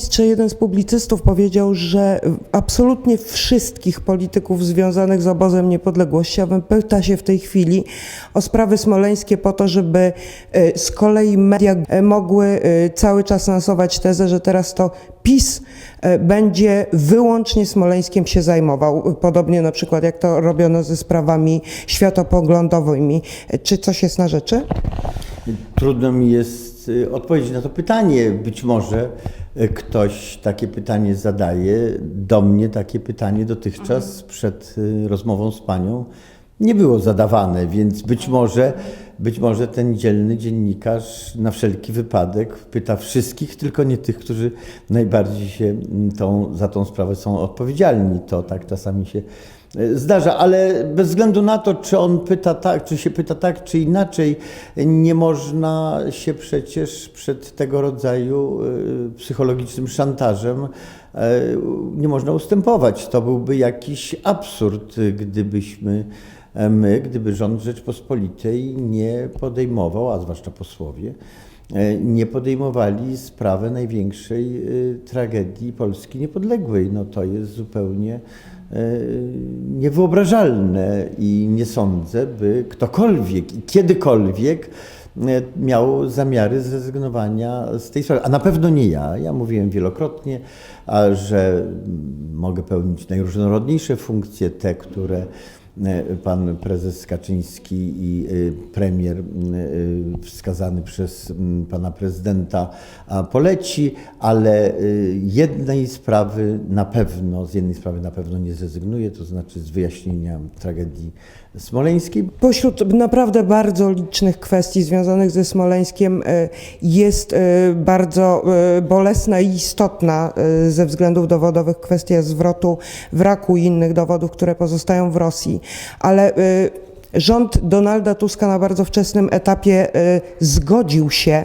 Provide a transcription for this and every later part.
ministrze, jeden z publicystów powiedział, że absolutnie wszystkich polityków związanych z obozem niepodległości, a bym pyta się w tej chwili o sprawy smoleńskie po to, żeby e, z kolei media e, mogły e, cały czas lansować tezę, że teraz to PiS będzie wyłącznie Smoleńskiem się zajmował, podobnie na przykład jak to robiono ze sprawami światopoglądowymi. Czy coś jest na rzeczy? Trudno mi jest y, odpowiedzieć na to pytanie. Być może y, ktoś takie pytanie zadaje. Do mnie takie pytanie dotychczas przed y, rozmową z panią nie było zadawane, więc być może, być może ten dzielny dziennikarz na wszelki wypadek pyta wszystkich, tylko nie tych, którzy najbardziej się mm, tą, za tą sprawę są odpowiedzialni. To tak czasami się zdarza, ale bez względu na to, czy on pyta tak, czy się pyta tak, czy inaczej, nie można się przecież przed tego rodzaju y, psychologicznym szantażem y, nie można ustępować. To byłby jakiś absurd, gdybyśmy e, my, gdyby rząd Rzeczpospolitej nie podejmował, a zwłaszcza posłowie, e, nie podejmowali sprawy największej y, tragedii Polski niepodległej. No to jest zupełnie niewyobrażalne i nie sądzę, by ktokolwiek i kiedykolwiek e, miał zamiary zrezygnowania z tej sprawy. A na pewno nie ja. Ja mówiłem wielokrotnie, że mogę pełnić najróżnorodniejsze funkcje, te, które e, pan prezes Kaczyński i e, premier e, wskazany przez pana prezydenta poleci, ale e, jednej sprawy na pewno, z jednej sprawy na pewno nie zrezygnuję, to znaczy z wyjaśnienia tragedii smoleńskiej. Pośród naprawdę bardzo licznych kwestii związanych ze Smoleńskiem e, jest e, bardzo e, bolesna i istotna e, ze względów dowodowych kwestia zwrotu wraku i innych dowodów, które pozostają w Rosji, ale e, Rząd Donalda Tuska na bardzo wczesnym etapie e, zgodził się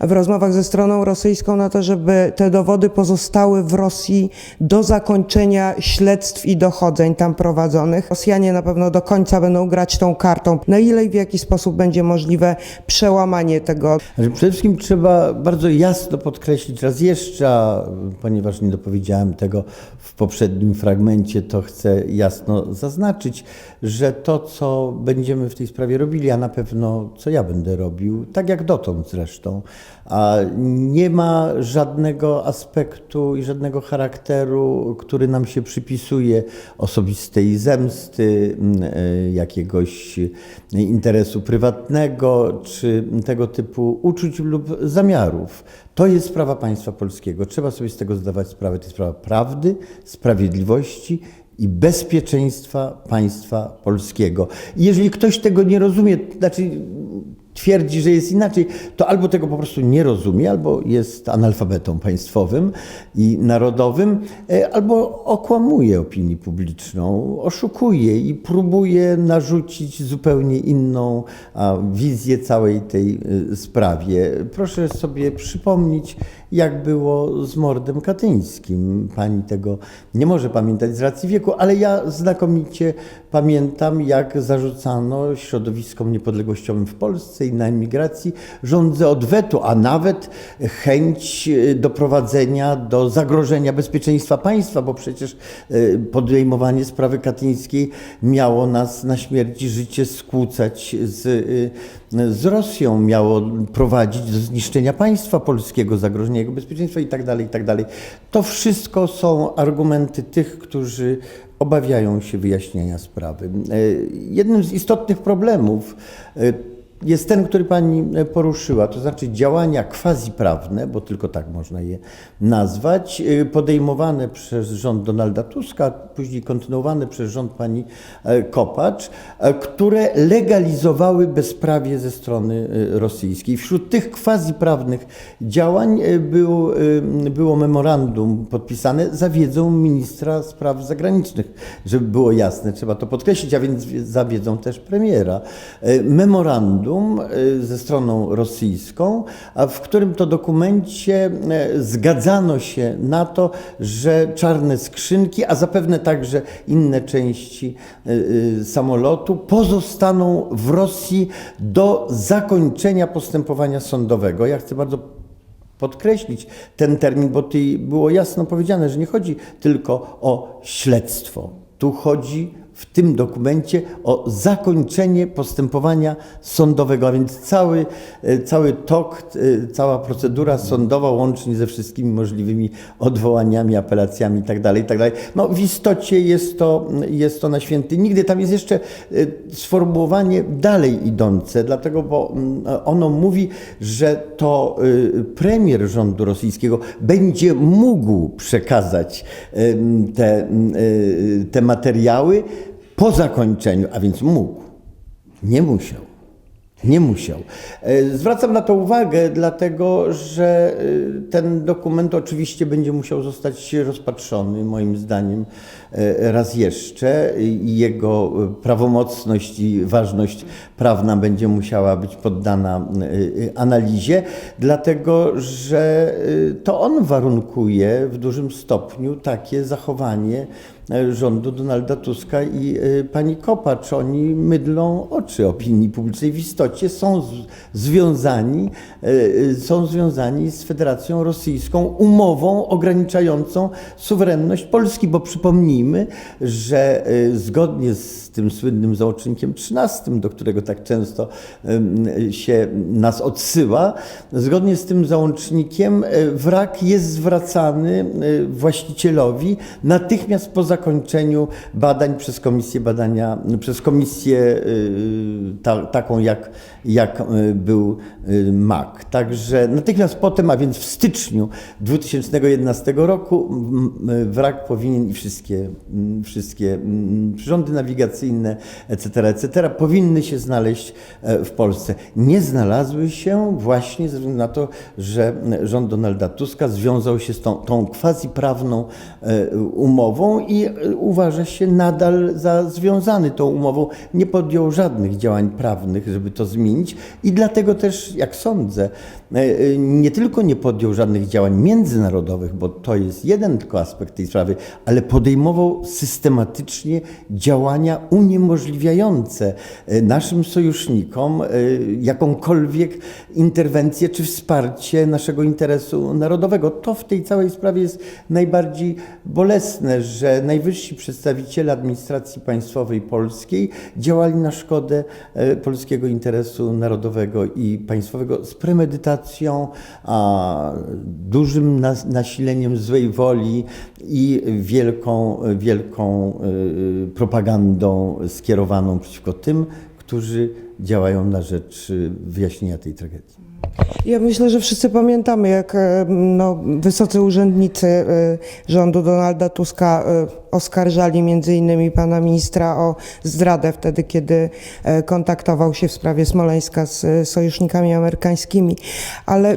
w rozmowach ze stroną rosyjską na to, żeby te dowody pozostały w Rosji do zakończenia śledztw i dochodzeń tam prowadzonych. Rosjanie na pewno do końca będą grać tą kartą. Na ile i w jaki sposób będzie możliwe przełamanie tego Przede wszystkim trzeba bardzo jasno podkreślić raz jeszcze, ponieważ nie dopowiedziałem tego w poprzednim fragmencie, to chcę jasno zaznaczyć, że to, co będziemy w tej sprawie robili, a na pewno co ja będę robił, tak jak dotąd zresztą, a nie ma żadnego aspektu i żadnego charakteru, który nam się przypisuje osobistej zemsty, m, e, jakiegoś interesu prywatnego, czy tego typu uczuć lub zamiarów. To jest sprawa państwa polskiego. Trzeba sobie z tego zdawać sprawę. To jest sprawa prawdy, sprawiedliwości i bezpieczeństwa państwa polskiego. I jeżeli ktoś tego nie rozumie, znaczy twierdzi, że jest inaczej, to albo tego po prostu nie rozumie, albo jest analfabetą państwowym i narodowym, e, albo okłamuje opinię publiczną, oszukuje i próbuje narzucić zupełnie inną wizję całej tej e, sprawie. Proszę sobie przypomnieć, jak było z mordem katyńskim. Pani tego nie może pamiętać z racji wieku, ale ja znakomicie pamiętam, jak zarzucano środowiskom niepodległościowym w Polsce i na emigracji rządzę odwetu, a nawet chęć e, doprowadzenia do zagrożenia bezpieczeństwa państwa, bo przecież e, podejmowanie sprawy katyńskiej miało nas na śmierć i życie skłócać z e, z Rosją miało prowadzić do zniszczenia państwa polskiego, zagrożenia jego bezpieczeństwa itd., itd. To wszystko są argumenty tych, którzy obawiają się wyjaśnienia sprawy. Jednym z istotnych problemów jest ten, który Pani poruszyła, to znaczy działania quasi-prawne, bo tylko tak można je nazwać, y, podejmowane przez rząd Donalda Tuska, później kontynuowane przez rząd pani e, Kopacz, e, które legalizowały bezprawie ze strony rosyjskiej. Wśród tych quasi-prawnych działań było, było memorandum podpisane za wiedzą ministra spraw zagranicznych, żeby było jasne, trzeba to podkreślić, a więc za wiedzą też premiera. E, Y, ze stroną rosyjską, w którym to dokumencie e, zgadzano się na to, że czarne skrzynki, a zapewne także inne części y, y, samolotu pozostaną w Rosji do zakończenia postępowania sądowego. Ja chcę bardzo podkreślić ten termin, bo było jasno powiedziane, że nie chodzi tylko o śledztwo. Tu chodzi w tym dokumencie o zakończenie postępowania sądowego, a więc cały, e, cały tok, e, cała procedura sądowa, łącznie ze wszystkimi możliwymi odwołaniami, apelacjami itd. itd. No, w istocie jest to, jest to na święty nigdy. Tam jest jeszcze e, sformułowanie dalej idące, dlatego, bo mm, ono mówi, że to premier rządu rosyjskiego będzie mógł przekazać te, y, te materiały po zakończeniu, a więc mógł. Nie musiał. Nie musiał. E, Zwracam na to uwagę, dlatego że e, ten dokument oczywiście będzie musiał zostać rozpatrzony, moim zdaniem, e, raz jeszcze i jego prawomocność i ważność prawna będzie musiała być poddana analizie, dlatego że to on warunkuje w dużym stopniu takie zachowanie rządu Donalda Tuska i e, pani Kopacz. Oni mydlą oczy opinii publicznej. W istocie są związani, e, e, są związani z Federacją Rosyjską umową ograniczającą suwerenność Polski, bo przypomnijmy, że e, zgodnie z tym słynnym załącznikiem 13, do którego tak często się nas odsyła, zgodnie z tym załącznikiem e, wrak jest zwracany e, właścicielowi natychmiast po zakończeniu badań przez komisję badania, przez komisję y, ta, taką jak, jak y, był y, MAK. Także natychmiast potem, a więc w styczniu 2011 roku wrak powinien i wszystkie, wszystkie przyrządy nawigacyjne, etc., etc., powinny się znaleźć e, w Polsce. Nie znalazły się właśnie ze względu na to, że rząd Donalda Tuska związał się z tą, tą quasi-prawną e, umową i uważa się nadal za związany tą umową. Nie podjął żadnych działań prawnych, żeby to zmienić i dlatego też, jak sądzę, e, e, nie tylko nie podjął żadnych działań międzynarodowych, bo to jest jeden tylko aspekt tej sprawy, ale podejmował systematycznie działania uniemożliwiające e, naszym sojusznikom jakąkolwiek interwencję czy wsparcie naszego interesu narodowego. To w tej całej sprawie jest najbardziej bolesne, że najwyżsi przedstawiciele administracji państwowej polskiej działali na szkodę e, polskiego interesu narodowego i państwowego z premedytacją, a dużym nas- nasileniem złej woli i wielką, wielką e, propagandą skierowaną przeciwko tym, którzy działają na rzecz e, wyjaśnienia tej tragedii. Ja myślę, że wszyscy pamiętamy, jak e, no, wysocy urzędnicy e, rządu Donalda Tuska e, oskarżali między innymi pana ministra o zdradę wtedy, kiedy kontaktował się w sprawie Smoleńska z sojusznikami amerykańskimi. Ale e,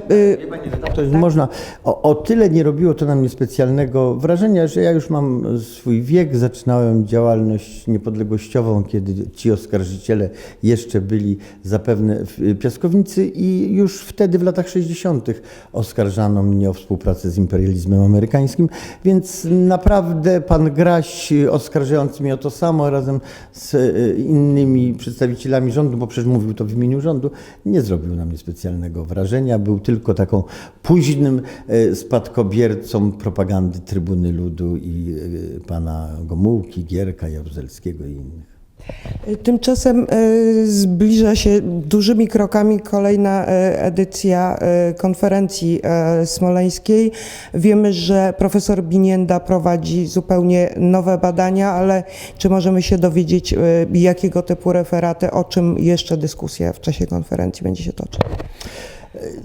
To jest można, o, o tyle nie robiło to na mnie specjalnego wrażenia, że ja już mam swój wiek, zaczynałem działalność niepodległościową, kiedy ci oskarżyciele jeszcze byli zapewne w piaskownicy i już wtedy w latach 60. oskarżano mnie o współpracę z imperializmem amerykańskim, więc naprawdę pan Graś oskarżający mnie o to samo razem z e, innymi przedstawicielami rządu, bo przecież mówił to w imieniu rządu, nie zrobił na mnie specjalnego wrażenia. Był tylko taką późnym e, spadkobiercą propagandy Trybuny Ludu i e, pana Gomułki, Gierka, Jaruzelskiego i innych. Tymczasem e, zbliża się dużymi krokami kolejna e, edycja e, konferencji smoleńskiej. Wiemy, że profesor Binienda prowadzi zupełnie nowe badania, ale czy możemy się dowiedzieć, jakiego typu referaty, o czym jeszcze dyskusja w czasie konferencji będzie się toczyć?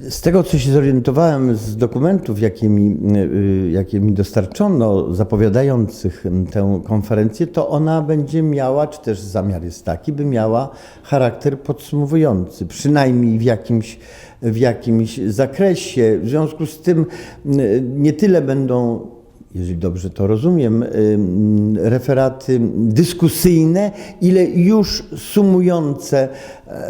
Z tego, co się zorientowałem z dokumentów, jakie mi, y, jakie mi dostarczono, zapowiadających tę konferencję, to ona będzie miała, czy też zamiar jest taki, by miała charakter podsumowujący, przynajmniej w jakimś, w jakimś zakresie. W związku z tym y, nie tyle będą jeżeli dobrze to rozumiem, ym, referaty dyskusyjne, ile już sumujące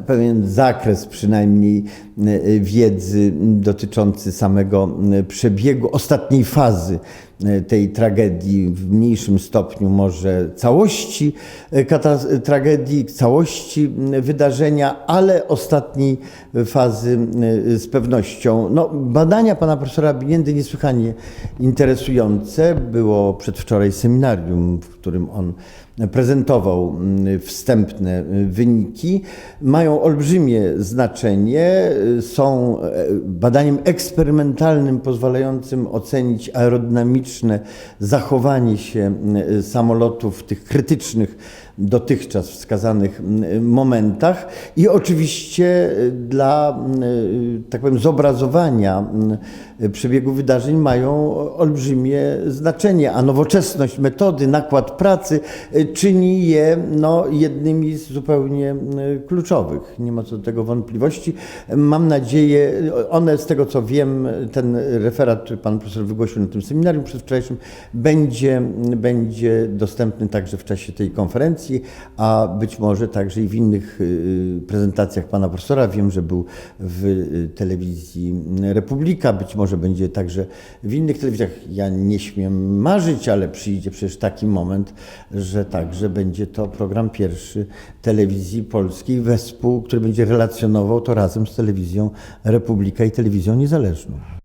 pewien zakres przynajmniej e, wiedzy dotyczący samego e, przebiegu ostatniej fazy e, tej tragedii, w mniejszym stopniu może całości e, tragedii, całości wydarzenia, ale ostatniej fazy z pewnością. No, badania pana profesora Biniendy niesłychanie interesujące. Było przedwczoraj seminarium, w którym on prezentował mm, wstępne y, wyniki, mają olbrzymie znaczenie, y, są e, badaniem eksperymentalnym pozwalającym ocenić aerodynamiczne zachowanie się y, samolotów w tych krytycznych dotychczas wskazanych momentach i oczywiście y, dla y, tak powiem zobrazowania mm, przebiegu wydarzeń mają olbrzymie znaczenie, a nowoczesność metody, nakład pracy czyni je no, jednymi z zupełnie kluczowych. Nie ma co do tego wątpliwości. Mam nadzieję, one z tego co wiem, ten referat, który pan profesor wygłosił na tym seminarium przedwczorajszym, będzie, będzie dostępny także w czasie tej konferencji, a być może także i w innych y, prezentacjach pana profesora. Wiem, że był w y, telewizji Republika, być może będzie także w innych telewizjach. Ja nie śmiem marzyć, ale przyjdzie przecież taki moment, że także będzie to program pierwszy telewizji polskiej wespół, który będzie relacjonował to razem z telewizją Republika i telewizją niezależną.